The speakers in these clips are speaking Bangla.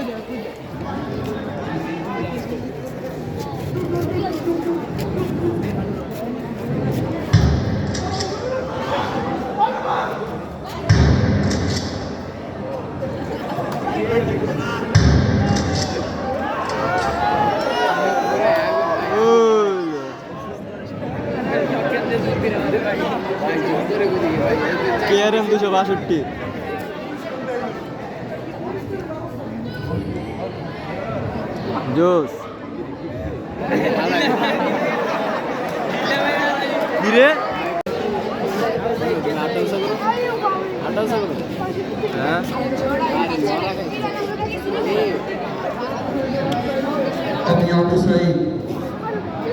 পাগল নাকি চাকরি কেআরএম দুশো বাষট্টি জোস। কিরে?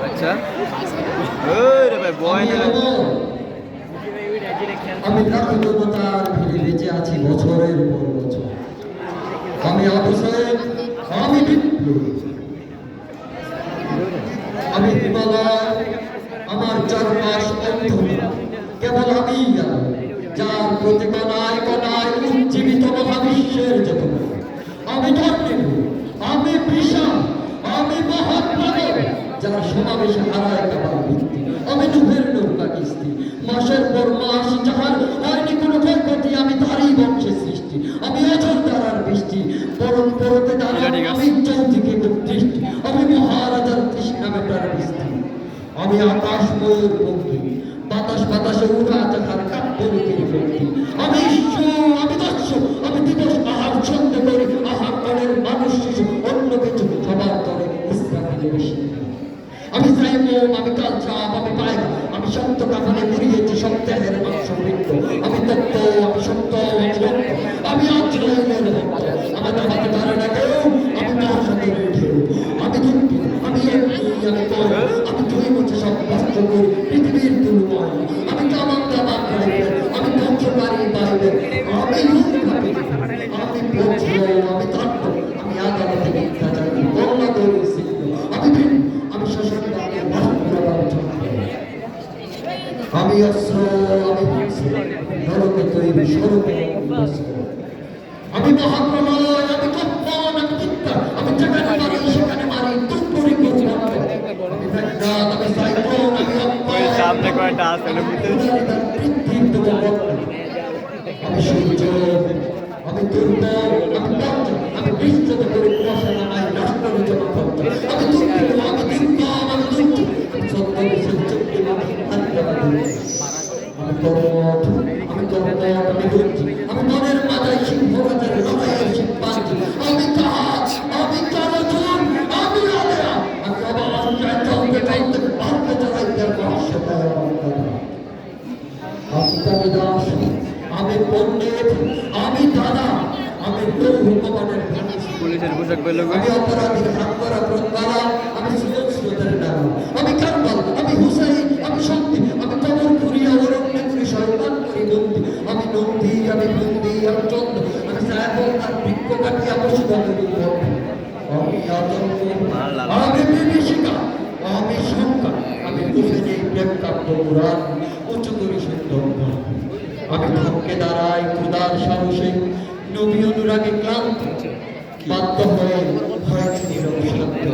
আচ্ছা। ওই রে ভাই বয় না। আমি কার্যকর্তার ভিড়ে বেঁচে আছি বছরের পর বছর। আমি অবশ্যই, আমি বিপ্লবী। যার কণায় কণায় উজ্জীবিত মহাবিশ্বের যত আমি ধর্মীয় আমি বিশাল আমি মহাত্মা যার সমাবেশে হারায় কাবার ভিত্তি। আমি নুহের নৌকা কিস্তি মাসের পর মাস যাহার হয়নি কোনো ক্ষয়ক্ষতি আমি তারই বংশের সৃষ্টি। আমি অজর দ্বারার বৃষ্টি পরম পরতে দ্বারা আমি চৌদিকে দৃষ্টি আমি মহারাজার তৃষ্ণা মেটার বৃষ্টি আমি আকাশ ময়ূর পঙ্খী বাতাস, বাতাসে উড়া যাহার কাব্য রূপের ব্যক্তি আমি ঈশ্বর, আমি দস্য আমি দিবস আহার ছন্দ করি, আহার করের মানুষ শিশু, অন্য কিছু সবার তরে ইসলামের বেশি। আমি সাইমোম আমি আমি পায়গা আমি সত্য কাফনে মুড়িয়েছি সপ্তাহের মাংস বৃত্ত আমি তত্ত্ব আমি সত্য আমি লক্ষ্য আমি আমার দাবাতে না কেউ, আমি মহাসাগরের ঢেউ আমি দুঃখী, আমি আমি আমি ধুই মুছে সব কষ্ট করি আমি নরকে তৈরি স্বরূপে আমি মহাপ্রলয়, আমি কম্পন আমি চিৎকার আমি যেখানে মারি, সেখানে মারি তুমপুরি করি আমি ব্যাঘাত আমি সাইক্লোন আমি ওই সামনে কয়টা আছে ওটা বুঝতে পারছি। আমি পণ্ডিত আমি দাদা আমি লৌহ কমানের পুলিশের পোশাক পেল আমি অপরাধী হাঙ্গরা প্রকারা আমি সুযোগস্রোতের নাম আমি কারবাল আমি হুসাইন আমি শক্তি আমি কবর পুরিয়া অরণ্যে পুরি শয়তান করি বন্দি আমি নন্দী আমি বন্দি আমি চন্দ্র। আমি সাহেব আর বৃক্ষ কাটিয়া বসিবা করি আমি আতঙ্ক আমি বিভীষিকা আমি শঙ্কা আমি বুঝে প্রেম কাব্য পুরাণ। উঁচু করি। আমি ধমকে দাঁড়াই খুদার সাহসে নবী অনুরাগে ক্লান্ত বাধ্য হয়ে হয়েছে নীরব